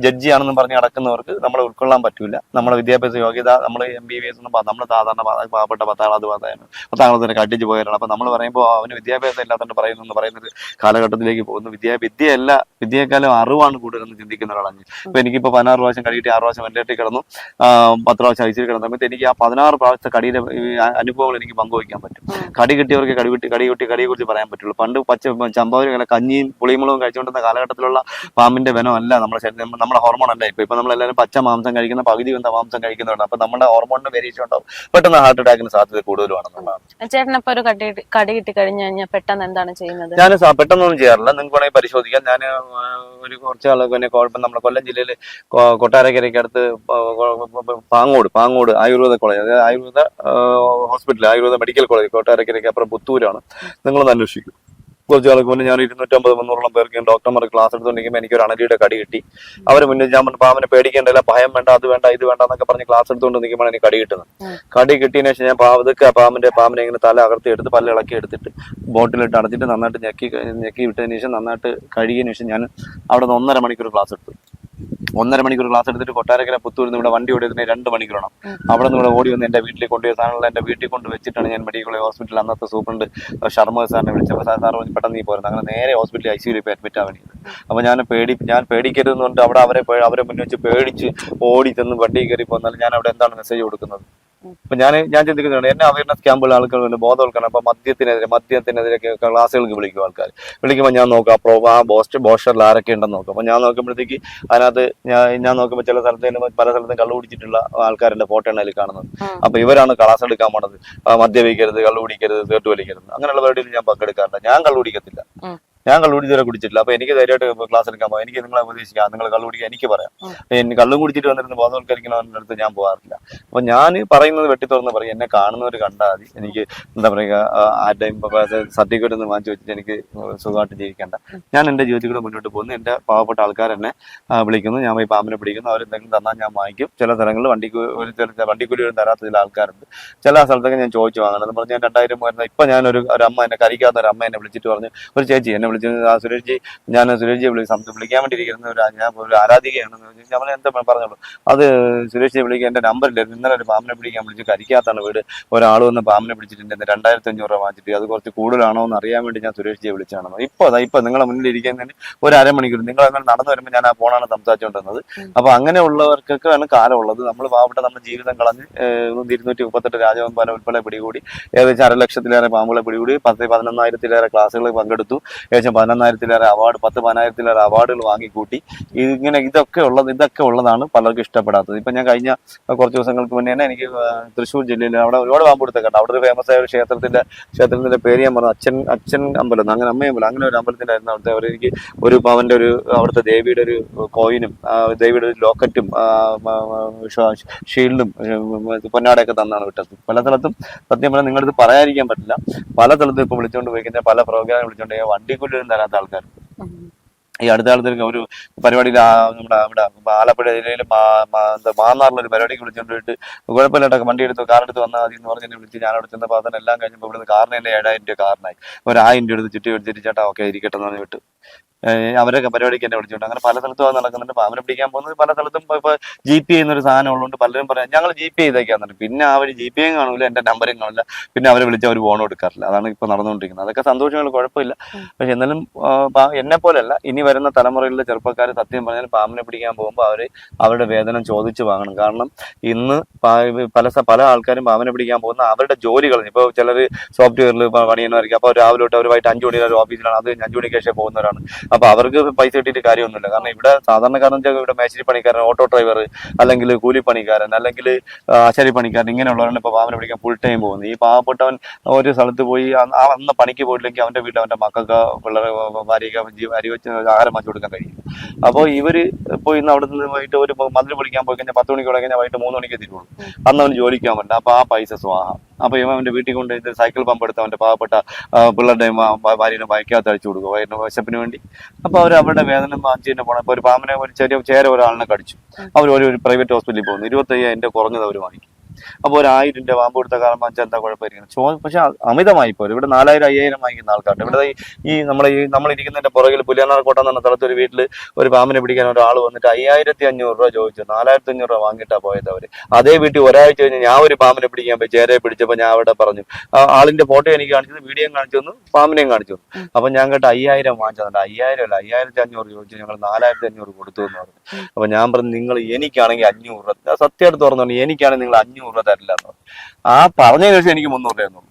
ജഡ്ജി ആണെന്ന് പറഞ്ഞ് നടക്കുന്നവർക്ക് നമ്മളെ ഉൾക്കൊള്ളാൻ പറ്റൂല. നമ്മുടെ വിദ്യാഭ്യാസ യോഗ്യത നമ്മൾ എം ബി ബി എസ് നമ്മൾ സാധാരണ പാവപ്പെട്ട പത്താം ക്ലാസ് പാസ്സായാണ് പത്താം ക്ലാസ് തന്നെ കട്ടിച്ച് പോയവരാണ്. അപ്പൊ നമ്മൾ പറയുമ്പോൾ അവന് വിദ്യാഭ്യാസം ഇല്ലാത്തതുകൊണ്ട് പറയുന്നു എന്ന് പറയുന്നത് കാലഘട്ടത്തിലേക്ക് പോകുന്നു. വിദ്യ വിദ്യയല്ല വിദ്യയെക്കാളും അറിവാണ് കൂടുതലെന്ന് ചിന്തിക്കുന്ന ഒരാളാണ് ഇപ്പൊ എനിക്കിപ്പോ പതിനാറ് പ്രാവശ്യം കടിയിട്ട് ആറ് പ്രാവശ്യം വെന്റിലേറ്ററിൽ കിടന്നു. പത്ത് പ്രാവശ്യം ഐസിയിൽ കിടന്ന സമയത്ത് എനിക്ക് ആ പതിനാറ് പ്രാവശ്യത്തെ കടിയിലെ അനുഭവങ്ങൾ എനിക്ക് പങ്കുവയ്ക്കാൻ പറ്റും. കടി കിട്ടിയവർക്ക് കടി കിട്ടി കടി കിട്ടി കടിയെ കുറിച്ച് പറയാൻ പറ്റുള്ളൂ. പണ്ട് പച്ച ചമ്പാവരി അങ്ങനെ കഞ്ഞിയും പുളിമുളകും കഴിച്ചുകൊണ്ടിരുന്ന കാലഘട്ടത്തിലുള്ള പാമ്പിന്റെ അല്ല നമ്മുടെ ശരീരം നമ്മുടെ ഹോർമോൺ അല്ല ഇപ്പൊ. ഇപ്പൊ നമ്മളെല്ലാവരും പച്ച മാംസം കഴിക്കുന്ന പകുതി വന്ന മാംസം കഴിക്കുന്നവരാണ്. അപ്പൊ നമ്മുടെ ഹോർമോണിന് വേരിയേഷൻ ഉണ്ടാവും. പെട്ടെന്ന് ഹാർട്ട് അറ്റാക്കിന് സാധ്യത കൂടുതലുമാണെന്നുള്ളതാണ് ചേട്ടനപ്പോ ഒരു കടി കടി കിട്ടി കഴിഞ്ഞു കഴിഞ്ഞാൽ പെട്ടെന്ന് എന്താണ് ചെയ്യുന്നത്? ഞാൻ പെട്ടെന്നൊന്നും ചെയ്യാറില്ല. നിങ്ങൾക്ക് വേണമെങ്കിൽ പരിശോധിക്കാം. ഞാൻ ഒരു കുറച്ച് ആൾ പിന്നെ കുഴപ്പം നമ്മുടെ കൊല്ലം ജില്ലയിൽ കൊട്ടാരക്കരയ്ക്ക് അടുത്ത് പാങ്ങോട് പാങ്ങോട് ആയുർവേദ കോളേജ് അതായത് Ayurveda hospital Ayurveda medical college കൊട്ടാരക്കരയ്ക്ക് അപ്പുറം പുത്തൂരാണ്. നിങ്ങൾ അന്വേഷിക്കും. കുറച്ച് നാൾക്ക് മുന്നേ ഞാൻ ഇരുന്നൂറ്റമ്പത് മുന്നൂറോളം പേർക്ക് ഡോക്ടർമാർ ക്ലാസ് എടുത്തുകൊണ്ടിരിക്കുമ്പോൾ എനിക്ക് ഒരു അണലിയുടെ കടി കിട്ടി. അവരെ മുന്നേ ഞാൻ പറഞ്ഞു പാവനെ പേടിക്കേണ്ടല്ല ഭയം വേണ്ട അത് വേണ്ട ഇത് വേണ്ട എന്നൊക്കെ പറഞ്ഞ് ക്ലാസ് എടുത്തുകൊണ്ട് നിൽക്കുമ്പോൾ എനിക്ക് കടി കിട്ടുന്നത്. കടി കിട്ടിയതിനു ശേഷം ഞാൻ പാവതൊക്കെ പാമ്പിന്റെ പാമ്പിനെ ഇങ്ങനെ തല അകർത്തി എടുത്ത് പല്ല ഇളക്കി എടുത്തിട്ട് ബോട്ടിലിട്ട് അടച്ചിട്ട് നന്നായിട്ട് ഞെക്കി ഞെക്കി വിട്ടതിന് ശേഷം നന്നായിട്ട് കഴുകിയതിന് ശേഷം ഞാൻ അവിടെ നിന്ന് ഒന്നര മണിക്കൂർ ക്ലാസ് എടുത്തു. ഒന്നര മണിക്കൂർ ക്ലാസ് എടുത്തിട്ട് കൊട്ടാരക്കര പുത്തൂരിൽ നിന്ന് ഇവിടെ വണ്ടി ഓടിയതിന് രണ്ട് മണിക്കൂറാണ്. അവിടെ നിന്ന് ഇവിടെ ഓടി വന്ന് എന്റെ വീട്ടിലേക്ക് കൊണ്ടുപോയ സാധനങ്ങൾ എന്റെ വീട്ടിൽ കൊണ്ട് വെച്ചിട്ടാണ് ഞാൻ മെഡിക്കൽ ഹോസ്പിറ്റലിൽ അന്നത്തെ സൂപ്രണ്ട് ഷർമ്മ സാറിനെ വിളിച്ചപ്പോൾ സാർ സാർ പെട്ടെന്ന് നീ പോരുന്നത് അങ്ങനെ നേരെ ഹോസ്പിറ്റലിൽ ഐ സിയിൽ അഡ്മിറ്റ് ആവാൻ അപ്പോൾ ഞാൻ പേടി ഞാൻ പേടിക്കരുതെന്നുകൊണ്ട് അവിടെ അവരെ അവരെ മുന്നിൽ വെച്ച് പേടിച്ച് ഓടി ചെന്ന് വണ്ടി കയറി പോന്നാൽ ഞാൻ അവിടെ എന്താണ് മെസ്സേജ് കൊടുക്കുന്നത്. അപ്പൊ ഞാൻ ഞാൻ ചിന്തിക്കുന്നുണ്ട് എന്നെ അവയർനെസ് ക്യാമ്പുകൾ ആൾക്കാർ വന്ന് ബോധവൽക്കരണം അപ്പൊ മദ്യത്തിനെതിരെ മദ്യത്തിനെതിരെ ക്ലാസ്സുകൾക്ക് വിളിക്കും ആൾക്കാർ വിളിക്കുമ്പോൾ ഞാൻ നോക്കാം പ്രോ ആ ബോസ്റ്റ് ബോസ്റ്ററിൽ ആരൊക്കെ ഉണ്ടെന്ന് നോക്കും. അപ്പൊ ഞാൻ നോക്കുമ്പോഴത്തേക്ക് അതിനകത്ത് ഞാൻ ഞാൻ നോക്കുമ്പോൾ ചില സ്ഥലത്ത് പല സ്ഥലത്തും കള്ളു കുടിച്ചിട്ടുള്ള ആൾക്കാരുടെ ഫോട്ടോ ആണ് അതിൽ കാണുന്നത്. അപ്പൊ ഇവരാണ് ക്ലാസ് എടുക്കാൻ പോണത്. മദ്യപിക്കരുത് കള്ളു കുടിക്കരുത് സിഗരറ്റ് വലിക്കരുത്. അങ്ങനെയുള്ള പരിപാടിയിൽ ഞാൻ പങ്കെടുക്കാറില്ല. ഞാൻ കള്ളു കുടിക്കത്തില്ല. ഞാൻ കള്ളു കുടിച്ചവരെ കുടിച്ചിട്ടില്ല. അപ്പൊ എനിക്ക് ധൈര്യമായിട്ട് ക്ലാസ് എടുക്കാൻ പോകാം എനിക്ക് നിങ്ങളെ ഉപദേശിക്കാം. നിങ്ങൾ കള്ളു കുടിക്കാൻ എനിക്ക് പറയാം. എനിക്ക് കള്ളും കുടിച്ചിട്ട് വന്നിരുന്ന് ബോധവൽക്കരിക്കണവരുടെ അടുത്ത് ഞാൻ പോകാറില്ല അപ്പൊ ഞാൻ പറയുന്നത് വെട്ടി തുറന്ന് പറയും. എന്നെ കാണുന്നവർ കണ്ടാൽ മതി. എനിക്ക് എന്താ പറയുക ആ, ആരുടെയും സർട്ടിഫിക്കറ്റ് ഒന്ന് വാങ്ങിച്ചു വെച്ചിട്ട് എനിക്ക് സുഖമായിട്ട് ജീവിക്കേണ്ട. ഞാൻ എന്റെ ജീവിതത്തിലൂടെ മുന്നോട്ട് പോകുന്നു. എന്റെ പാവപ്പെട്ട ആൾക്കാർ എന്നെ വിളിക്കുന്നു. ഞാൻ പോയി പാമ്പിനെ പിടിക്കുന്നു. അവരെന്തെങ്കിലും തന്നാൽ ഞാൻ വാങ്ങിക്കും. ചില സ്ഥലങ്ങളിൽ വണ്ടിക്ക് ഒരു ചില വണ്ടിക്കൂലി ഒരു തരാത്ത ചില ആൾക്കാരുണ്ട്. ചില സ്ഥലത്തൊക്കെ ഞാൻ ചോദിച്ചു വാങ്ങണം എന്ന് പറഞ്ഞ് ഞാൻ രണ്ടായിരം വരുന്ന ഇപ്പൊ ഞാൻ ഒരു അമ്മ എന്നെ കരിക്കാത്ത ഒരു അമ്മ എന്നെ വിളിച്ചിട്ട് പറഞ്ഞു ഒരു ചേച്ചി എന്നെ വിളിച്ചു ആ സുരേഷ് ജി ഞാൻ സുരേഷ് ജി വിളി സംസ് വിളിക്കാൻ വേണ്ടിയിരിക്കുന്ന ഒരു ഞാൻ ഒരു ആരാധികയാണെന്ന് പറഞ്ഞു ഞാൻ എന്താ പറഞ്ഞോളൂ? അത് സുരേഷ് ജി വിളിക്കാൻ എന്റെ നമ്പറില്ലായിരുന്നു ഇന്നലെ ഒരു പാമ്പിനെ പിടിക്കാൻ വിളിച്ചു കരിക്കാത്താണ് വീട്. ഒരാൾ വന്ന് പാമ്പിനെ പിടിച്ചിട്ടുണ്ട് രണ്ടായിരത്തി അഞ്ഞൂറ് രൂപ വാങ്ങിച്ചിട്ട് അത് കുറച്ച് കൂടുതലാണോ എന്ന് അറിയാൻ വേണ്ടി ഞാൻ സുരേഷ് ജിയെ വിളിച്ചാണ് ഇപ്പൊ അതാ ഇപ്പൊ നിങ്ങളെ മുന്നിൽ ഇരിക്കുന്നതിന് ഒരു അരമണിക്കൂർ നിങ്ങൾ അങ്ങനെ നടന്നു വരുമ്പോൾ ഞാൻ ആ ഫോണാണ് സംസാരിച്ചുകൊണ്ടിരുന്നത് ഉം. അപ്പൊ അങ്ങനെയുള്ളവർക്കൊക്കെയാണ് കാലമുള്ളത്. നമ്മൾ പാവപ്പെട്ട നമ്മുടെ ജീവിതം കളഞ്ഞ് ഇരുന്നൂറ്റി മുപ്പത്തെട്ട് രാജവമ്പാല ഉൾപ്പെടെ പിടികൂടി ഏകദേശം അര ലക്ഷത്തിലേറെ പാമ്പുകളെ പിടികൂടി പത്ത് പതിനൊന്നായിരത്തിലേറെ ക്ലാസ്സുകൾ പങ്കെടുത്തു. ഏകദേശം പതിനൊന്നായിരത്തിലേറെ അവാർഡ് പത്ത് പതിനായിരത്തിലേറെ അവാർഡുകൾ വാങ്ങിക്കൂട്ടി. ഇങ്ങനെ ഇതൊക്കെ ഉള്ളത് ഇതൊക്കെ ഉള്ളതാണ് പലർക്കും ഇഷ്ടപ്പെടാത്തത്. ഇപ്പൊ ഞാൻ കഴിഞ്ഞ കുറച്ച് ദിവസങ്ങൾക്ക് മുന്നേ തന്നെ എനിക്ക് തൃശ്ശൂർ ജില്ലയിൽ അവിടെ ഒരുപാട് പാമ്പ് ഉണ്ട് അവിടെ ഒരു ഫേമസ് ആയ ഒരു ക്ഷേത്രത്തിന്റെ ക്ഷേത്രത്തിന്റെ പേര് ഞാൻ പറഞ്ഞു അച്ഛൻ അച്ഛൻ അമ്പലം അങ്ങനെ അമ്മയും അമ്പലം അങ്ങനെ ഒരു അമ്പലത്തിലായിരുന്നു അവിടുത്തെ. അവർ എനിക്ക് ഒരു പവന്റെ ഒരു അവിടുത്തെ ദേവിയുടെ ഒരു കോയിനും ദേവിയുടെ ഒരു ലോക്കറ്റും ഷീൽഡും പൊന്നാടയൊക്കെ തന്നാണ് വിട്ടത്. പല സ്ഥലത്തും സത്യം പറഞ്ഞാൽ നിങ്ങളിത് പറയാതിരിക്കാൻ പറ്റില്ല. പല സ്ഥലത്തും ഇപ്പൊ വിളിച്ചുകൊണ്ട് പോയി കഴിഞ്ഞാൽ പല പ്രോഗ്രാം വിളിച്ചുകൊണ്ട് പോയി. വണ്ടിക്കൂലിയും തരാത്ത ആൾക്കാർ. ഈ അടുത്ത കാലത്ത് ഒരു പരിപാടിയിൽ നമ്മുടെ നമ്മുടെ ആലപ്പുഴ ജില്ലയിൽ എന്താ മാന്നാറിലൊരു പരിപാടിക്ക് വിളിച്ചുകൊണ്ട് പോയിട്ട് കുഴപ്പമില്ലാട്ടൊക്കെ വണ്ടി എടുത്ത് കാർ എടുത്ത് വന്നാൽ മതി എന്ന് പറഞ്ഞ് എന്നെ വിളിച്ച് ഞാൻ അവിടെ ചെന്നപ്പോൾ അതെല്ലാം എല്ലാം കഴിഞ്ഞപ്പോൾ ഇവിടുന്ന് കാറിന് എന്നെ ഏഴായിരം രൂപ കാറിനായി. ഒരു ആയിരം രൂപ എടുത്ത് ചുറ്റി വെച്ചിട്ട് ചേട്ടാ ഓക്കെ ഇരിക്കട്ടെ എന്ന് പറഞ്ഞ് വിട്ടു. അവരൊക്കെ പരിപാടിക്ക് എന്നെ വിളിച്ചിട്ട് അങ്ങനെ പല സ്ഥലത്തും അത് നടക്കുന്നുണ്ട്. അപ്പൊ അവനെ പിടിക്കാൻ പോകുന്നത് പല സ്ഥലത്തും ഇപ്പൊ- ജി പി എന്നൊരു സാധനം ഉള്ളതുകൊണ്ട് പലരും പറയാം ഞങ്ങൾ ജി പി ചെയ്തേക്കാന്നുണ്ട് പിന്നെ അവർ ജി പി കാണൂല എന്റെ നമ്പറും കാണില്ല. പിന്നെ അവരെ വിളിച്ച് അവർ ഫോൺ എടുക്കാറില്ല അതാണ് ഇപ്പൊ നടന്നുകൊണ്ടിരിക്കുന്നത്. അതൊക്കെ സന്തോഷങ്ങൾ കുഴപ്പമില്ല. പക്ഷെ എന്നാലും എന്നെ പോലെയല്ല ഇനി വരുന്ന തലമുറയിലെ ചെറുപ്പക്കാർ സത്യം പറഞ്ഞാൽ പാമ്പിനെ പിടിക്കാൻ പോകുമ്പോൾ അവർ അവരുടെ വേതനം ചോദിച്ചു വാങ്ങണം. കാരണം ഇന്ന് പല പല ആൾക്കാരും പാമ്പിനെ പിടിക്കാൻ പോകുന്ന അവരുടെ ജോലികൾ ഇപ്പൊ ഇപ്പോൾ ചിലർ സോഫ്റ്റ്വെയറിൽ പണിയുന്നവരായിരിക്കും അപ്പോൾ രാവിലെ തൊട്ട് അവർ വൈകിട്ട് അഞ്ചു മണി വരെ ഓഫീസിലാണ് അത് അഞ്ചു മണിക്ക് ശേഷം പോകുന്നവരാണ്. അപ്പൊ അവർക്ക് പൈസ കിട്ടിയിട്ട് കാര്യമൊന്നുമില്ല. കാരണം ഇവിടെ സാധാരണക്കാരൻ വെച്ചാൽ ഇവിടെ മേശരി പണിക്കാരൻ ഓട്ടോ ഡ്രൈവർ അല്ലെങ്കിൽ കൂലിപ്പണിക്കാരൻ അല്ലെങ്കിൽ ആശാരി പണിക്കാരൻ ഇങ്ങനെയുള്ളവരാണ് ഇപ്പൊ പാവനെ പിടിക്കാൻ ഫുൾ ടൈം പോകുന്നത് ഈ പാവപ്പെട്ടവൻ ഒരു സ്ഥലത്ത് പോയി ആ അന്ന് പണിക്ക് പോയില്ലെങ്കിൽ അവന്റെ വീട്ടിൽ അവന്റെ മക്കൾക്ക് പിള്ളേരെ ഭാര്യയ്ക്ക് അരി വെച്ച് ആഹാരം മാറ്റി കൊടുക്കാൻ കഴിയും. അപ്പോൾ ഇവർ പോയി ഇന്ന് അവിടെ നിന്ന് വൈകിട്ട് ഒരു മതിൽ പിടിക്കാൻ പോയി കഴിഞ്ഞാൽ പത്ത് മണിക്ക് കഴിഞ്ഞാൽ വൈകിട്ട് മൂന്ന് മണിക്ക് എത്തിയിട്ടുള്ളൂ. അന്ന് അവന് ജോലിക്കാൻ പറ്റില്ല. അപ്പൊ ആ പൈസ സ്വാഹ. അപ്പൊ ഇവൻ അവന്റെ വീട്ടിൽ കൊണ്ട് സൈക്കിൾ പമ്പ് എടുത്ത് അവന്റെ പാവപ്പെട്ട പിള്ളേരുടെ പിള്ളേരുടെയും ഭാര്യയുടെ ബൈക്കകത്ത് അടിച്ചു വയറിന് വിശപ്പിന് വേണ്ടി. അപ്പൊ അവർ അവരുടെ വേദന വാങ്ങിച്ചു പോകണം ഇപ്പൊ ഒരു പാമ്പിനെ ഒരു ചെറിയ ചേര ഒരാളിനെ കടിച്ചു. അവർ ഒരു ഒരു പ്രൈവറ്റ് ഹോസ്പിറ്റലിൽ പോകുന്നു. ഇരുപത്തയ്യായിരം രൂപ കുറഞ്ഞത് അവർ വാങ്ങിക്കും. അപ്പോൾ ഒരു ആയിരം രൂപ പാമ്പ് കൊടുത്ത കാലം വെച്ചാൽ എന്താ കുഴപ്പമായിരിക്കും ചോ പക്ഷെ അമിതമായി പോലും ഇവിടെ നാലായിരം അയ്യായിരം വാങ്ങിക്കുന്ന ആൾക്കാരുണ്ട്. ഇവിടെ ഈ നമ്മളെ ഈ നമ്മളിരിക്കുന്നതിന്റെ പുറകിൽ പുലിയനാർക്കോട്ടം എന്ന സ്ഥലത്ത് ഒരു വീട്ടിൽ ഒരു പാമ്പിനെ പിടിക്കാൻ ഒരാൾ വന്നിട്ട് അയ്യായിരത്തി അഞ്ഞൂറ് രൂപ ചോദിച്ചു. നാലായിരത്തി അഞ്ഞൂറ് രൂപ വാങ്ങിയിട്ടാ പോയത് അവർ. അതേ വീട്ടിൽ ഒരാഴ്ച കഴിഞ്ഞ് ഞാൻ ഒരു പാമ്പിനെ പിടിക്കാൻ പോയി. ചേരയെ പിടിച്ചപ്പോൾ ഞാൻ അവിടെ പറഞ്ഞു. ആളിന്റെ ഫോട്ടോ എനിക്ക് കാണിച്ചത് വീഡിയോയും കാണിച്ചു തന്നു പാമ്പിനെയും കാണിച്ചു തന്നു. അപ്പൊ ഞാൻ കേട്ട അയ്യായിരം വാങ്ങിച്ചതുണ്ട് അയ്യായിരം അല്ല അയ്യായിരത്തി അഞ്ഞൂറ് ചോദിച്ചു. ഞങ്ങൾ നാലായിരത്തി അഞ്ഞൂറ് കൊടുത്തു എന്ന് പറഞ്ഞു. അപ്പൊ ഞാൻ പറഞ്ഞു നിങ്ങൾ എനിക്കാണെങ്കിൽ അഞ്ഞൂറ് സത്യമായിട്ട് തുറന്നു എനിക്കാണെങ്കിൽ നിങ്ങൾ അഞ്ഞൂറ് രൂപ തരില്ല എന്ന് ആ പറഞ്ഞതിന് ശേഷം എനിക്ക് മുന്നൂറ് രൂപ തന്നുള്ളൂ.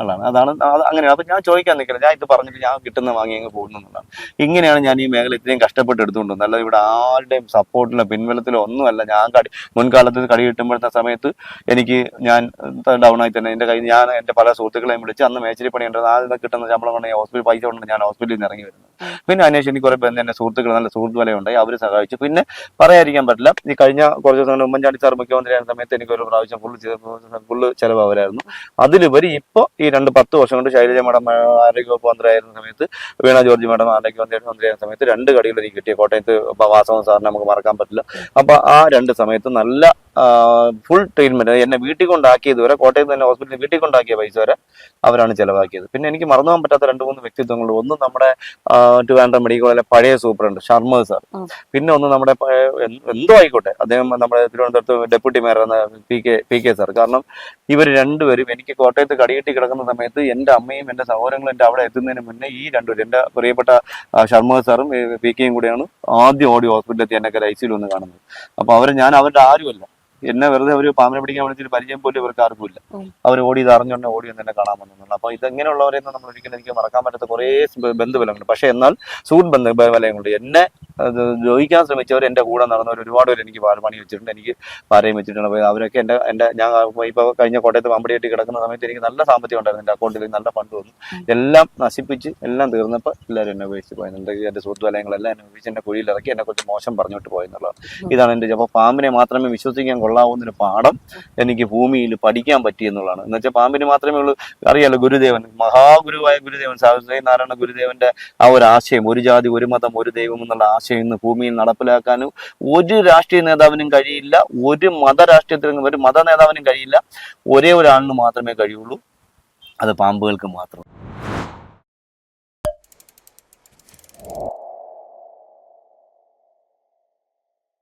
അതാണ്. അതാണ്. അങ്ങനെയാണ്. അങ്ങനെ അപ്പൊ ഞാൻ ചോദിക്കാൻ നിൽക്കില്ല ഞാൻ ഇത് പറഞ്ഞിട്ട് ഞാൻ കിട്ടുന്ന വാങ്ങി അങ്ങ് പോകുന്നു എന്നുള്ളതാണ്. ഇങ്ങനെയാണ് ഞാൻ ഈ മേഖല ഇത്രയും കഷ്ടപ്പെട്ട് എടുത്തുകൊണ്ട് വന്നത്. അല്ലാതെ ഇവിടെ ആരുടെയും സപ്പോർട്ടിലോ പിൻബലത്തിലോ ഒന്നുമല്ല. ഞാൻ കടി മുൻകാലത്ത് കടി കിട്ടുമ്പോഴത്തെ സമയത്ത് എനിക്ക് ഞാൻ ഡൗൺ ആയി തന്നെ. എന്റെ കയ്യിൽ ഞാൻ എന്റെ പല സുഹൃത്തുക്കളെയും വിളിച്ച് അന്ന് മേച്ചിരി പണി ഉണ്ട് ആദ്യം കിട്ടുന്ന ശമ്പളം കൊണ്ട് ഹോസ്പിറ്റൽ പൈസ കൊണ്ട് ഞാൻ ഹോസ്പിറ്റലിൽ നിന്ന് ഇറങ്ങി വരുന്നു. പിന്നെ അന്വേഷിച്ച് എനിക്ക് കുറെ എന്റെ സുഹൃത്തുക്കൾ നല്ല സുഹൃത്ത് വലയുണ്ടായി. അവർ സഹായിച്ചു. പിന്നെ പറയാതിരിക്കാൻ പറ്റില്ല. ഈ കഴിഞ്ഞ കുറച്ച് ദിവസം ഉമ്മൻചാണ്ടി സാർ മുഖ്യമന്ത്രിയായ സമയത്ത് എനിക്ക് ഒരു പ്രാവശ്യം ഫുള്ള് ഫുള്ള് ചെലവ് അവരായിരുന്നു. അതിലുപരി ഇപ്പൊ ഈ രണ്ട് പത്ത് വർഷം കൊണ്ട് ശൈലജ മാഡം ആരോഗ്യവകുപ്പ് മന്ത്രിയായിരുന്ന സമയത്ത് വീണ ജോർജ് മാഡം ആരോഗ്യമന്ത്രി മന്ത്രിയായിരുന്ന സമയത്ത് രണ്ട് കടികൾ എനിക്ക് കിട്ടിയ കോട്ടയത്ത് വാസവൻ സാറിനെ നമുക്ക് മറക്കാൻ പറ്റില്ല. അപ്പൊ ആ രണ്ട് സമയത്ത് നല്ല ഫുൾ ട്രീറ്റ്മെന്റ് എന്നെ വീട്ടിൽ കൊണ്ടാക്കിയത് വരെ കോട്ടയത്ത് തന്നെ ഹോസ്പിറ്റലിൽ വീട്ടിൽ കൊണ്ടാക്കിയ പൈസ വരെ അവരാണ് ചിലവാക്കിയത്. പിന്നെ എനിക്ക് മറന്നു പോകാൻ പറ്റാത്ത രണ്ട് മൂന്ന് വ്യക്തിത്വങ്ങളുണ്ട്. ഒന്ന് നമ്മുടെ ട്രിവാൻഡ്രം മെഡിക്കൽ കോളേജിലെ പഴയ സൂപ്രണ്ട് ഷർമ്മ സാർ. പിന്നെ ഒന്ന് നമ്മുടെ എന്തോ ആയിക്കോട്ടെ അദ്ദേഹം നമ്മുടെ തിരുവനന്തപുരത്ത് ഡെപ്യൂട്ടി മേയർ എന്ന P K P K sir കാരണം ഇവർ രണ്ടുപേരും എനിക്ക് കോട്ടയത്ത് കടികെട്ടി കിടക്കുന്ന സമയത്ത് എന്റെ അമ്മയും എന്റെ സഹോദരങ്ങളും എന്റെ അവിടെ എത്തുന്നതിന് മുന്നേ ഈ രണ്ടുപേരും എന്റെ പ്രിയപ്പെട്ട ശർമ്മ ഷർമ്മ സാറും പി കെയും കൂടെയാണ് ആദ്യം ഓടി ഹോസ്പിറ്റലിൽ എത്തി എന്നെ ഐ സിയിൽ ഒന്ന് കാണുന്നത്. അപ്പോൾ അവർ ഞാൻ അവരുടെ ആരുമല്ല. എന്നെ വെറുതെ ഒരു പാമ്പിനെ പിടിക്കാൻ വേണ്ടി പരിചയം പോലും ഇവർക്ക് ആർക്കും ഇല്ല. അവർ ഓടി ഇത് അറിഞ്ഞോണ്ട് ഓടി ഒന്ന് എന്നെ കാണാൻ വന്നിട്ടുണ്ട് അപ്പൊ ഇതെങ്ങനെയുള്ളവരെയൊന്നും നമ്മൾ ഒരിക്കലും എനിക്ക് മറക്കാൻ പറ്റാത്ത കുറേ ബന്ധുബലങ്ങൾ ബന്ധുബലങ്ങളുണ്ട്. പക്ഷെ എന്നാൽ സുഹൃത്ത് ബന്ധ ബലങ്ങളുണ്ട് എന്നെ ദ്രോഹിക്കാൻ ശ്രമിച്ചവർ എന്റെ കൂടെ നടന്നവർ ഒരുപാട് പേര് എനിക്ക് പാൽ പണി വെച്ചിട്ടുണ്ട് എനിക്ക് പാരയും വെച്ചിട്ടുണ്ട്. അപ്പോൾ അവരൊക്കെ എന്റെ എന്റെ ഞാൻ ഇപ്പോൾ കഴിഞ്ഞ കോട്ടയത്ത് പമ്പടിയായിട്ട് കിടക്കുന്ന സമയത്ത് എനിക്ക് നല്ല സാമ്പത്തികം ഉണ്ടായിരുന്നു. എന്റെ അക്കൗണ്ടിൽ നല്ല ഫണ്ട് വന്നു. എല്ലാം നശിപ്പിച്ച് എല്ലാം തീർന്നപ്പോൾ എല്ലാവരും എന്നെ ഉപയോഗിച്ച് പോയത് എന്റെ സുഹൃത്തുവലയങ്ങളെല്ലാം സുഹൃത്ത് വലയങ്ങളെല്ലാം എന്നെ ഉപയോഗിച്ച് എന്നെ കുഴിയിൽ ഇറക്കി എന്നെ കുറച്ച് മോശം പറഞ്ഞിട്ട് പോയെന്നുള്ളതാണ് ഇതാണ് എന്റെ അപ്പോൾ പാമ്പിനെ മാത്രമേ വിശ്വസിക്കാൻ കൊള്ളാവുന്നൊരു പാഠം എനിക്ക് ഭൂമിയിൽ പഠിക്കാൻ പറ്റി എന്നുള്ളതാണ്. എന്ന് വെച്ചാൽ പാമ്പിന് മാത്രമേ ഉള്ളൂ. അറിയാലോ ഗുരുദേവൻ മഹാഗുരുവായ ഗുരുദേവൻ സാവിത്രി നാരായണ ഗുരുദേവന്റെ ആ ഒരു ആശയം ഒരു ജാതി ഒരു മതം ഒരു ദൈവം എന്നുള്ള ആശയം ഇന്ന് ഭൂമിയിൽ നടപ്പിലാക്കാനും ഒരു രാഷ്ട്രീയ നേതാവിനും കഴിയില്ല. ഒരു മത രാഷ്ട്രീയത്തിനും ഒരു മത നേതാവിനും കഴിയില്ല. ഒരേ ഒരാളിന് മാത്രമേ കഴിയുള്ളൂ. അത് പാമ്പുകൾക്ക് മാത്രം.